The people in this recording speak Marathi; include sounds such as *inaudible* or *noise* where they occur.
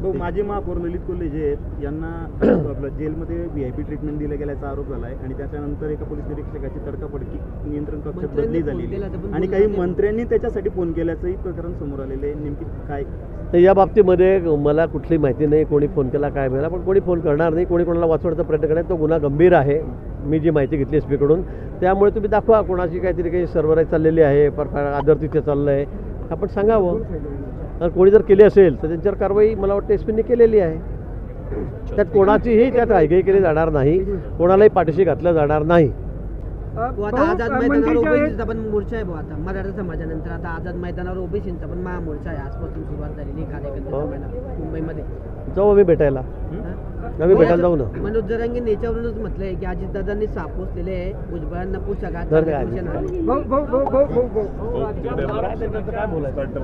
माजी महापौर ललित कोल्हे जे आहेत यांना *clears throat* आपलं जेलमध्ये व्ही आय पी ट्रीटमेंट दिलं गेल्याचा आरोप झाला आहे आणि त्याच्यानंतर एका पोलीस निरीक्षकाची तडकाफडकी नियंत्रण कक्षात बदली आहे. आणि काही. मंत्र्यांनी त्याच्यासाठी फोन केल्याचंही प्रकरण समोर आलेलं आहे. नेमकी काय? तर या बाबतीमध्ये मला कुठली माहिती नाही कोणी फोन केला काय मिळाला पण कोणी फोन करणार नाही कोणी कोणाला वाचवण्याचा प्रयत्न करणार तो गुन्हा गंभीर आहे. मी जी माहिती घेतली एस पीकडून त्यामुळे तुम्ही दाखवा कोणाची काहीतरी काही सर्वराई चाललेली आहे पर आदर तिथे चाललं आहे आपण सांगावं. कोणी जर केली असेल तर त्यांच्यावर कारवाई मला वाटतं एस पीने केलेली आहे. त्यात कोणाचीही त्यात घाईघाई केली जाणार नाही. कोणालाही पाठीशी घातलं जाणार नाही. आता आझाद मैदानावर ओबीसीचा पण मोर्चा आहे आता. मराठा समाजानंतर आता आझाद मैदानावर ओबीसीचा पण महामोर्चा आहे. आजपासून सुरुवात झालेली कार्यकर्ते हो. मुंबईमध्ये. जाऊ आम्ही भेटायला? आम्ही भेटायला जाऊ ना. मनोज जरांगे याच्यावरूनच म्हटलंय की अजितदादांनी सापोसलेले आहे. भुजबळांना पुस्तकात. काय बोलायचं?